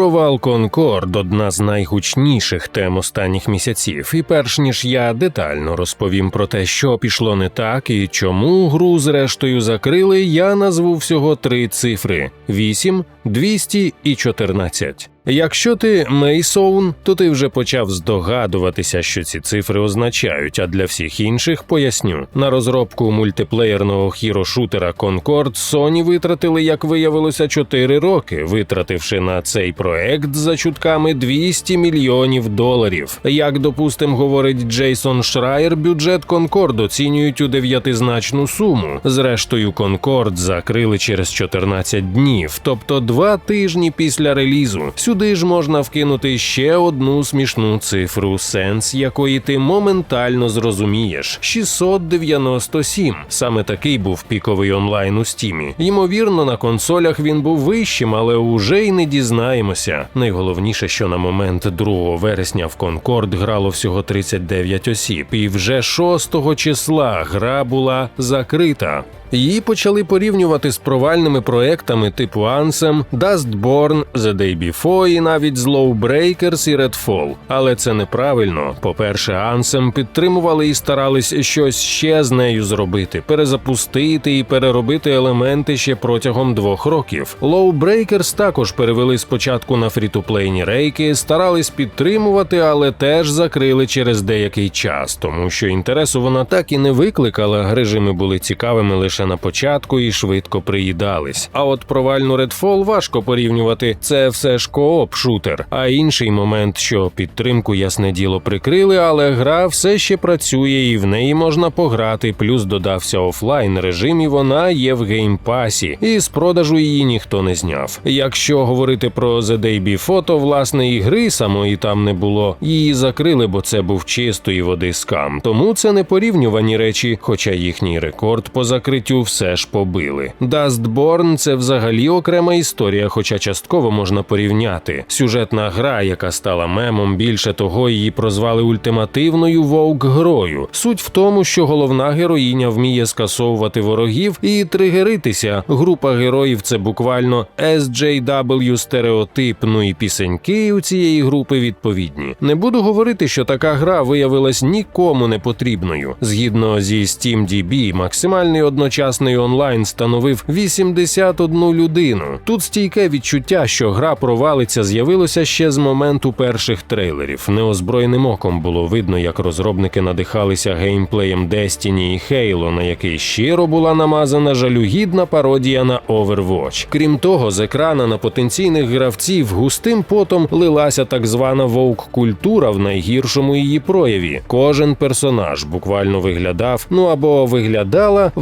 Провал Конкорд одна з найгучніших тем останніх місяців. І перш ніж я детально розповім про те, що пішло не так і чому гру зрештою закрили, я назву всього три цифри: 8, 200 і 14. Якщо ти Мейсоун, то ти вже почав здогадуватися, що ці цифри означають. А для всіх інших поясню на розробку мультиплеєрного хіро-шутера Concord Sony витратили, як виявилося, 4 роки, витративши на цей проект за чутками 200 мільйонів доларів. Як допустим, говорить Джейсон Шрайер, бюджет Concord оцінюють у дев'ятизначну суму. Зрештою, Concord закрили через 14 днів, тобто два тижні після релізу. Сюди ж можна вкинути ще одну смішну цифру, сенс якої ти моментально зрозумієш: 697. Саме такий був піковий онлайн у стімі. Ймовірно, на консолях він був вищим, але уже й не дізнаємося. Найголовніше, що на момент 2 вересня в Конкорд грало всього 39 осіб, і вже 6 числа гра була закрита. Її почали порівнювати з провальними проектами типу Anthem, Dustborn, The Day Before і навіть з Lawbreakers і Redfall. Але це неправильно. По-перше, Anthem підтримували і старались щось ще з нею зробити, перезапустити і переробити елементи ще протягом двох років. Lawbreakers також перевели спочатку на фрітуплейні рейки, старались підтримувати, але теж закрили через деякий час, тому що інтересу вона так і не викликала. Режими були цікавими лише на початку і швидко приїдались. А от провальну Redfall важко порівнювати. Це все ж кооп шутер. А інший момент, що підтримку, ясне діло, прикрили, але гра все ще працює і в неї можна пограти. Плюс додався офлайн режим, і вона є в геймпасі, і з продажу її ніхто не зняв. Якщо говорити про The Day Before, то власне і гри самої там не було. Її закрили, бо це був чистої води скам. Тому це не порівнювані речі, хоча їхній рекорд по закриттю все ж побили. Dustborn – це взагалі окрема історія, хоча частково можна порівняти. Сюжетна гра, яка стала мемом, більше того, її прозвали ультимативною вовк-грою. Суть в тому, що головна героїня вміє скасовувати ворогів і тригеритися. Група героїв це буквально SJW стереотип, ну і пісеньки у цієї групи відповідні. Не буду говорити, що така гра виявилась нікому не потрібною. Згідно зі SteamDB, максимальний одночасний онлайн становив 81 людину. Тут стійке відчуття, що гра провалиться, з'явилося ще з моменту перших трейлерів. Неозброєним оком було видно, як розробники надихалися геймплеєм Destiny і Halo, на який щиро була намазана жалюгідна пародія на Overwatch. Крім того, з екрана на потенційних гравців густим потом лилася так звана вовк-культура в найгіршому її прояві. Кожен персонаж буквально виглядав, ну або виглядала,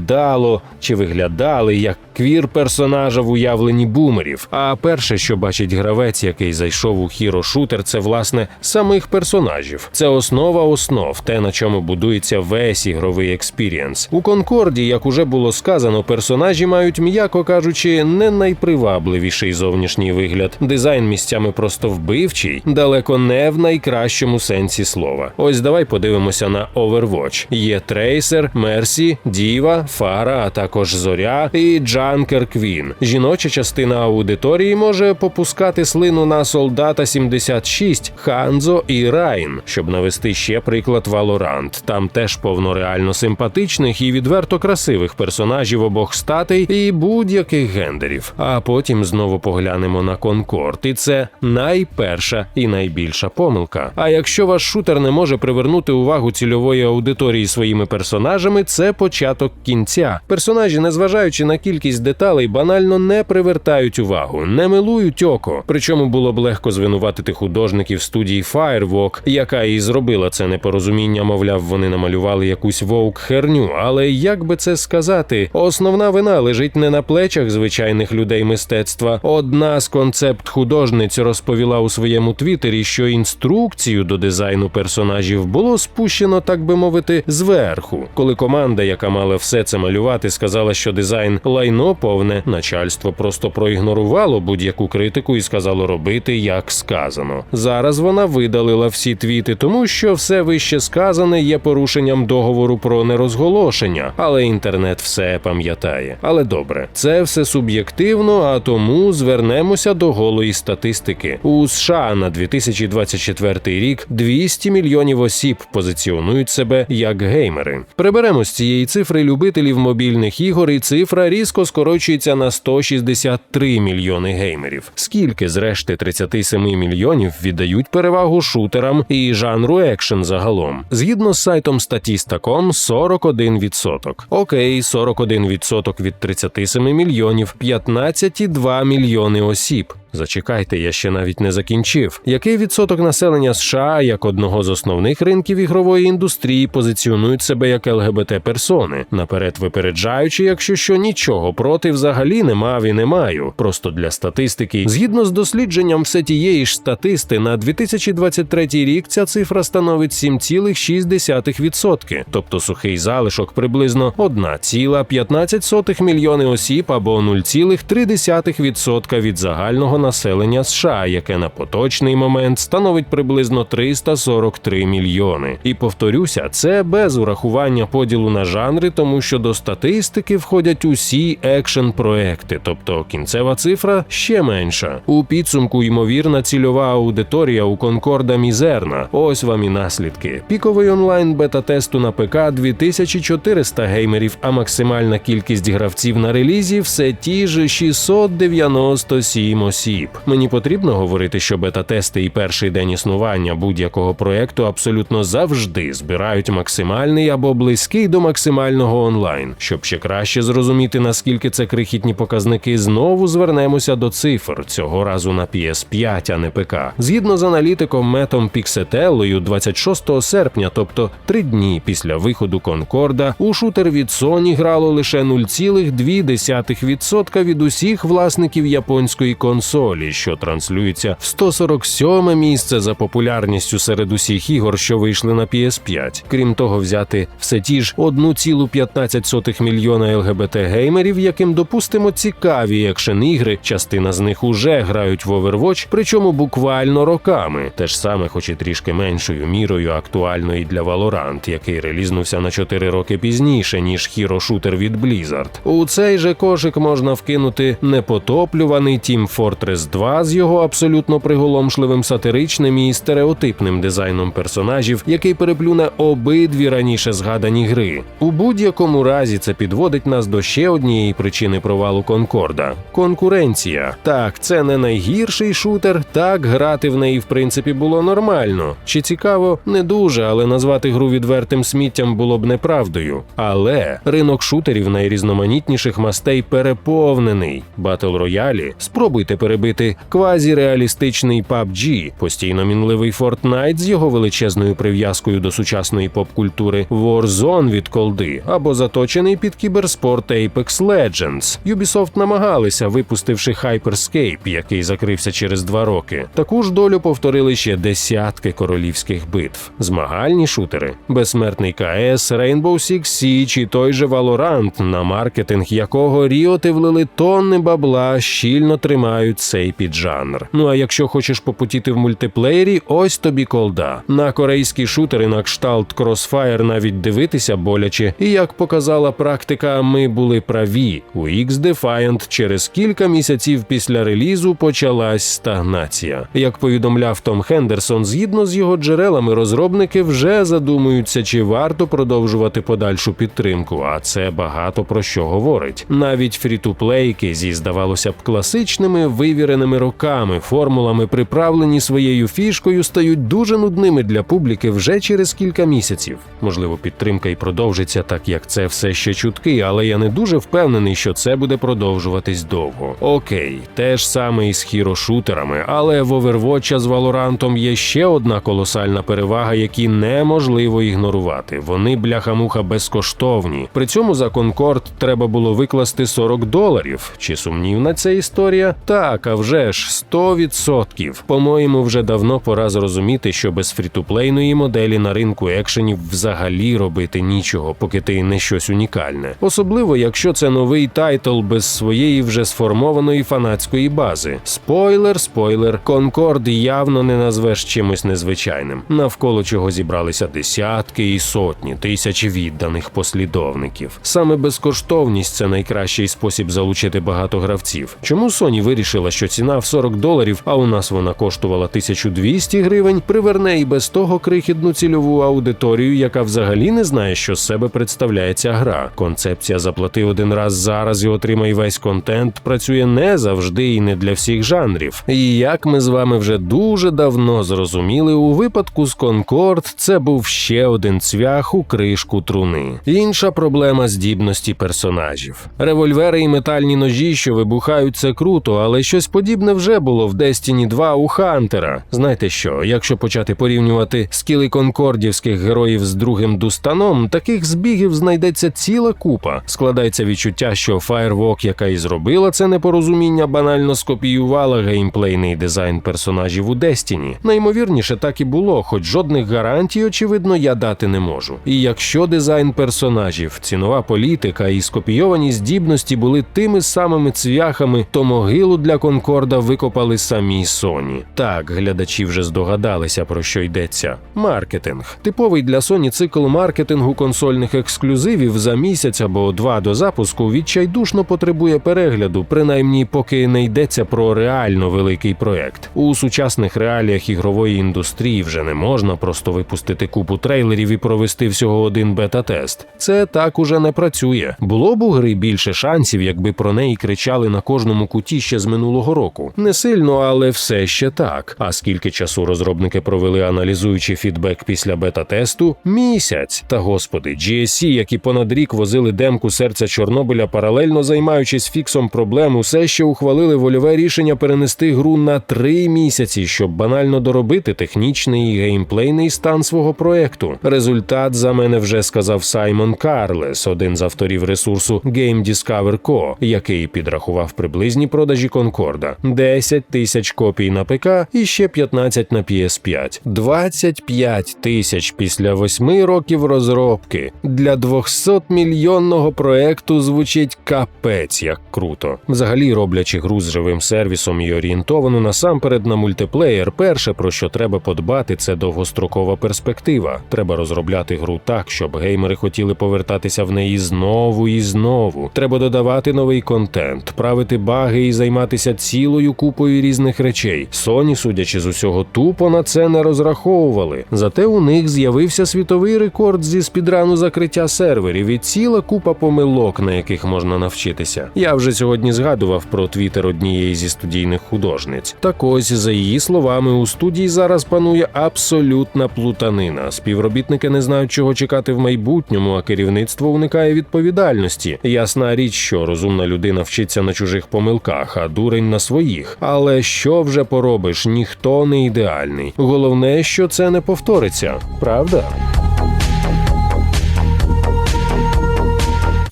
виглядало чи виглядали як квір персонажа в уявленні бумерів. А перше, що бачить гравець, який зайшов у хіро-шутер, це власне самих персонажів. Це основа основ, те на чому будується весь ігровий експірієнс. У Конкорді, як уже було сказано, персонажі мають, м'яко кажучи, не найпривабливіший зовнішній вигляд. Дизайн місцями просто вбивчий, далеко не в найкращому сенсі слова. Ось давай подивимося на Overwatch. Є трейсер, Мерсі, Діва, Фара, а також Зоря і Джанкер Квін. Жіноча частина аудиторії може попускати слину на солдата 76, Ханзо і Райн, щоб навести ще приклад Valorant. Там теж повно реально симпатичних і відверто красивих персонажів обох статей і будь-яких гендерів. А потім знову поглянемо на Конкорд, і це найперша і найбільша помилка. А якщо ваш шутер не може привернути увагу цільової аудиторії своїми персонажами, це початок кінця. Персонажі, незважаючи на кількість деталей, банально не привертають увагу, не милують око. Причому було б легко звинуватити художників студії Firewalk, яка і зробила це непорозуміння, мовляв, вони намалювали якусь вовк херню. Але як би це сказати, основна вина лежить не на плечах звичайних людей мистецтва. Одна з концепт художниць розповіла у своєму твіттері, що інструкцію до дизайну персонажів було спущено, так би мовити, зверху, коли команда, яка мала все все це малювати, сказала, що дизайн лайно повне. Начальство просто проігнорувало будь-яку критику і сказало робити як сказано. Зараз вона видалила всі твіти, тому що все вище сказане є порушенням договору про нерозголошення, але інтернет все пам'ятає. Але добре, це все суб'єктивно, а тому звернемося до голої статистики. У США на 2024 рік 200 мільйонів осіб позиціонують себе як геймери. Приберемо з цієї цифри любителів мобільних ігор, і цифра різко скорочується на 163 мільйони геймерів. Скільки з решти 37 мільйонів віддають перевагу шутерам і жанру екшен загалом? Згідно з сайтом Statista.com, 41%. Окей, 41% від 37 мільйонів, 15,2 мільйони осіб. Зачекайте, я ще навіть не закінчив. Який відсоток населення США як одного з основних ринків ігрової індустрії позиціонують себе як ЛГБТ персони, наперед випереджаючи, якщо що нічого проти взагалі не мав і не маю. Просто для статистики, згідно з дослідженням все тієї ж статисти, на 2023 рік ця цифра становить 7,6%, тобто сухий залишок приблизно 1,15 мільйони осіб або 0,3% від загального населення США, яке на поточний момент становить приблизно 343 мільйони. І повторюся, це без урахування поділу на жанри, тому що до статистики входять усі екшен проекти, тобто кінцева цифра ще менша. У підсумку ймовірна цільова аудиторія у Конкорда мізерна. Ось вам і наслідки. Піковий онлайн бета-тесту на ПК 2400 геймерів, а максимальна кількість гравців на релізі все ті ж 697 осіб. Мені потрібно говорити, що бета-тести і перший день існування будь-якого проекту абсолютно завжди збирають максимальний або близький до максимального онлайн. Щоб ще краще зрозуміти, наскільки це крихітні показники, знову звернемося до цифр цього разу на PS5, а не ПК. Згідно з аналітиком Метом Піксетеллою, 26 серпня, тобто три дні після виходу Конкорда, у шутер від Sony грало лише 0,2% від усіх власників японської консолі, що транслюється в 147 місце за популярністю серед усіх ігор, що вийшли на PS5. Крім того, взяти все ті ж 1,15 мільйона ЛГБТ геймерів, яким допустимо цікаві екшен ігри. Частина з них уже грають в Overwatch, причому буквально роками. Те ж саме, хоч і трішки меншою мірою, актуально і для Valorant, який релізнувся на 4 роки пізніше, ніж хіро-шутер від Blizzard. У цей же кошик можна вкинути непотоплюваний Team Fortress 2 з його абсолютно приголомшливим сатиричним і стереотипним дизайном персонажів, який переплюне обидві раніше згадані гри. У будь-якому разі це підводить нас до ще однієї причини провалу Конкорда: конкуренція. Так, це не найгірший шутер. Так грати в неї в принципі було нормально. Чи цікаво, не дуже, але назвати гру відвертим сміттям було б неправдою. Але ринок шутерів найрізноманітніших мастей переповнений. Батл роялі спробуйте перебити квазіреалістичний PUBG, постійно мінливий Fortnite з його величезною прив'язкою до сучасної поп-культури, Warzone від колди або заточений під кіберспорт Apex Legends. Ubisoft намагалися, випустивши Hyperscape, який закрився через два роки. Таку ж долю повторили ще десятки королівських битв, змагальні шутери, безсмертний КС, Rainbow Six Siege і той же Valorant, на маркетинг якого ріоти влили тонни бабла, щільно тримають цей піджанр. Ну а якщо хочеш попутіти в мультиплеєрі, ось тобі колда. На корейські шутери на кшталт Crossfire навіть дивитися боляче, і як показала практика, ми були праві. У X-Defiant через кілька місяців після релізу почалась стагнація. Як повідомляв Том Хендерсон, згідно з його джерелами, розробники вже задумуються, чи варто продовжувати подальшу підтримку. А це багато про що говорить. Навіть фрі-ту-плейки зі здавалося б класичними вивіреними роками, формулами, приправлені своєю фішкою, стають дуже нудними для публіки вже через кілька місяців. Можливо, підтримка і продовжиться, так як це все ще чутки, але я не дуже впевнений, що це буде продовжуватись довго. Окей, те ж саме і з хірошутерами, але в Overwatch з Valorant є ще одна колосальна перевага, які неможливо ігнорувати. Вони бляха-муха безкоштовні. При цьому за Конкорд треба було викласти 40 доларів. Чи сумнівна ця історія? Так, Так, вже ж 100%. По-моєму, вже давно пора зрозуміти, що без фрітуплейної моделі на ринку екшенів взагалі робити нічого, поки ти не щось унікальне. Особливо, якщо це новий тайтл без своєї вже сформованої фанатської бази. Спойлер, спойлер, Конкорд явно не назвеш чимось незвичайним, навколо чого зібралися десятки і сотні тисяч відданих послідовників. Саме безкоштовність це найкращий спосіб залучити багато гравців. Чому Sony вирішила, що ціна в 40 доларів, а у нас вона коштувала 1200 гривень, приверне і без того крихітну цільову аудиторію, яка взагалі не знає, що з себе представляє ця гра. Концепція заплати один раз зараз і отримай весь контент працює не завжди і не для всіх жанрів. І як ми з вами вже дуже давно зрозуміли, у випадку з Конкорд це був ще один цвях у кришку труни. Інша проблема здібності персонажів. Револьвери і метальні ножі, що вибухають, це круто, але щось подібне вже було в Destiny 2 у Хантера. Знаєте що, якщо почати порівнювати скіли конкордівських героїв з другим дустаном, таких збігів знайдеться ціла купа. Складається відчуття, що Firewalk, яка і зробила це непорозуміння, банально скопіювала геймплейний дизайн персонажів у Destiny. Наймовірніше так і було, хоч жодних гарантій, очевидно, я дати не можу. І якщо дизайн персонажів, цінова політика і скопійовані здібності були тими самими цвяхами, то могилу для Конкорда викопали самі Sony. Так, глядачі вже здогадалися про що йдеться. Маркетинг типовий для Sony цикл маркетингу консольних ексклюзивів за місяць або два до запуску відчайдушно потребує перегляду, принаймні поки не йдеться про реально великий проект. У сучасних реаліях ігрової індустрії вже не можна просто випустити купу трейлерів і провести всього один бета-тест. Це так уже не працює. Було б у гри більше шансів, якби про неї кричали на кожному куті ще з минулого року. Не сильно, але все ще так. А скільки часу розробники провели, аналізуючи фідбек після бета-тесту? Місяць. Та господи, GSC, які понад рік возили демку серця Чорнобиля, паралельно займаючись фіксом проблем, усе ще ухвалили вольове рішення перенести гру на три місяці, щоб банально доробити технічний і геймплейний стан свого проекту. Результат за мене вже сказав Саймон Карлес, один з авторів ресурсу Game Discover Co., який підрахував приблизні продажі Конкорда: 10 тисяч копій на ПК і ще 15 на PS5. 25 тисяч після восьми років розробки для 200 мільйонного проекту звучить капець як круто. Взагалі, роблячи гру з живим сервісом і орієнтовану насамперед на мультиплеєр, перше про що треба подбати, це довгострокова перспектива. Треба розробляти гру так, щоб геймери хотіли повертатися в неї знову і знову. Треба додавати новий контент, правити баги і займатися цілою купою різних речей. Sony, судячи з усього, тупо на це не розраховували. Зате у них з'явився світовий рекорд зі спідрану закриття серверів і ціла купа помилок, на яких можна навчитися. Я вже сьогодні згадував про твіттер однієї зі студійних художниць. Так ось, за її словами, у студії зараз панує абсолютна плутанина. Співробітники не знають, чого чекати в майбутньому, а керівництво уникає відповідальності. Ясна річ, що розумна людина вчиться на чужих помилках, а дурень на своїх. Але що вже поробиш? Ніхто не ідеальний. Головне, що це не повториться, правда?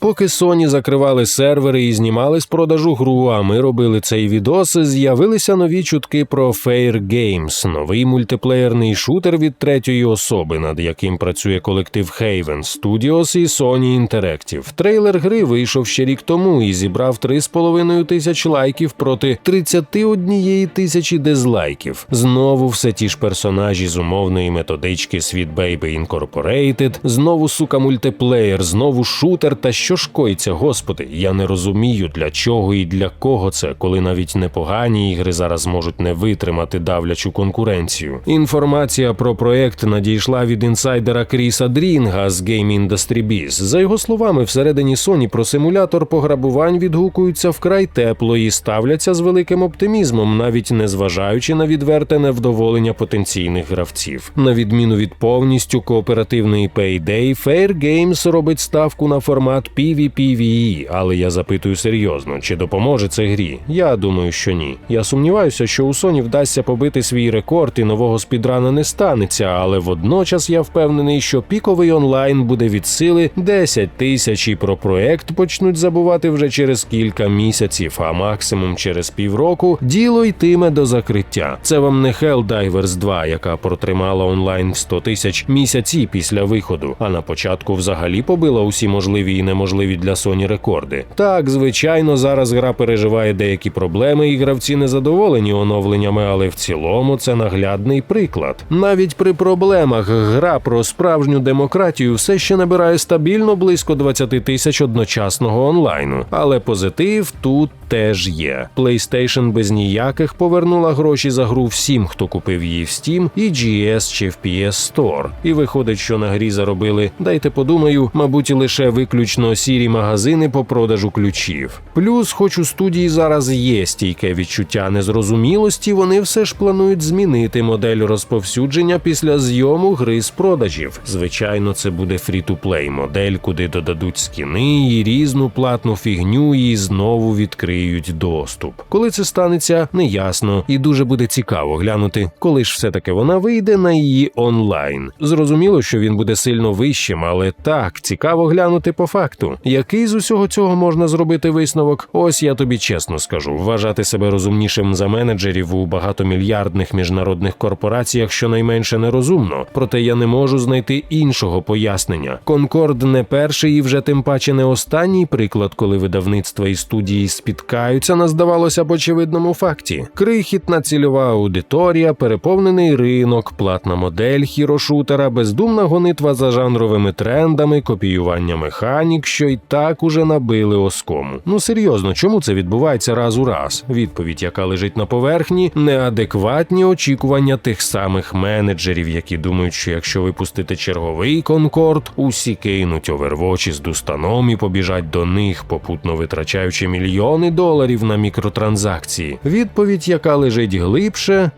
Поки Sony закривали сервери і знімали з продажу гру, а ми робили цей відос, з'явилися нові чутки про Fair Games, новий мультиплеєрний шутер від третьої особи, над яким працює колектив Haven Studios і Sony Interactive. Трейлер гри вийшов ще рік тому і зібрав 3,5 тисяч лайків проти 31 тисячі дизлайків. Знову все ті ж персонажі з умовної методички Sweet Baby Incorporated, знову сука мультиплеєр, знову шутер та що коїться, господи, я не розумію, для чого і для кого це, коли навіть непогані ігри зараз можуть не витримати давлячу конкуренцію. Інформація про проект надійшла від інсайдера Кріса Дрінга з Game Industry Biz. За його словами, всередині Sony про симулятор пограбувань відгукуються вкрай тепло і ставляться з великим оптимізмом, навіть не зважаючи на відверте невдоволення потенційних гравців. На відміну від повністю кооперативної Payday, Fair Games робить ставку на формат PvPvE, але я запитую серйозно, чи допоможе це грі? Я думаю, що ні. Я сумніваюся, що у Sony вдасться побити свій рекорд і нового спідрана не станеться, але водночас я впевнений, що піковий онлайн буде від сили 10 тисяч і про проект почнуть забувати вже через кілька місяців, а максимум через півроку діло йтиме до закриття. Це вам не Helldivers 2, яка протримала онлайн в 100 тисяч місяці після виходу, а на початку взагалі побила усі можливі і неможливі для Sony рекорди. Так, звичайно, зараз гра переживає деякі проблеми, і гравці незадоволені оновленнями, але в цілому це наглядний приклад. Навіть при проблемах гра про справжню демократію все ще набирає стабільно близько 20 тисяч одночасного онлайну. Але позитив тут теж є. PlayStation без ніяких повернула гроші за гру всім, хто купив її в Steam, і GS чи в PS Store. І виходить, що на грі заробили, дайте подумаю, мабуть, лише виключно сірі магазини по продажу ключів. Плюс, хоч у студії зараз є стійке відчуття незрозумілості, вони все ж планують змінити модель розповсюдження після зйому гри з продажів. Звичайно, це буде фрі-ту-плей модель, куди додадуть скіни і різну платну фігню, і знову відкриють доступ. Коли це станеться, неясно, і дуже буде цікаво глянути, коли ж все таки вона вийде на її онлайн. Зрозуміло, що він буде сильно вищим, але так цікаво глянути по факту. Який з усього цього можна зробити висновок? Ось я тобі чесно скажу: вважати себе розумнішим за менеджерів у багатомільярдних міжнародних корпораціях щонайменше нерозумно. Проте я не можу знайти іншого пояснення. Конкорд не перший і вже тим паче не останній приклад, коли видавництва і студії спіткаються на здавалося б очевидному факті. Крихітна цільова аудиторія, переповнений ринок, платна модель хірошутера, бездумна гонитва за жанровими трендами, копіювання механік, що й так уже набили оскому. Ну серйозно, чому це відбувається раз у раз? Відповідь, яка лежить на поверхні, неадекватні очікування тих самих менеджерів, які думають, що якщо випустити черговий конкорд, усі кинуть овервочі з дустаном і побіжать до них, попутно витрачаючи мільйони доларів на мікротранзакції. Відповідь, яка лежить глибше.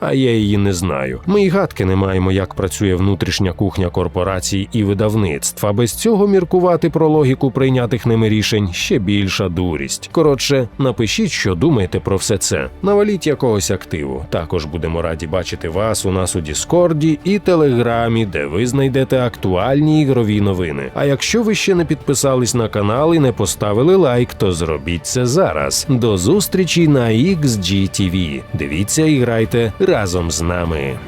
А я її не знаю. Ми й гадки не маємо, як працює внутрішня кухня корпорацій і видавництв. А без цього міркувати про логіку прийнятих ними рішень ще більша дурість. Коротше, напишіть, що думаєте про все це. Наваліть якогось активу. Також будемо раді бачити вас у нас у Діскорді і Телеграмі, де ви знайдете актуальні ігрові новини. А якщо ви ще не підписались на канал і не поставили лайк, то зробіть це зараз. До зустрічі на XGTV. Дивіться і грайте разом з нами.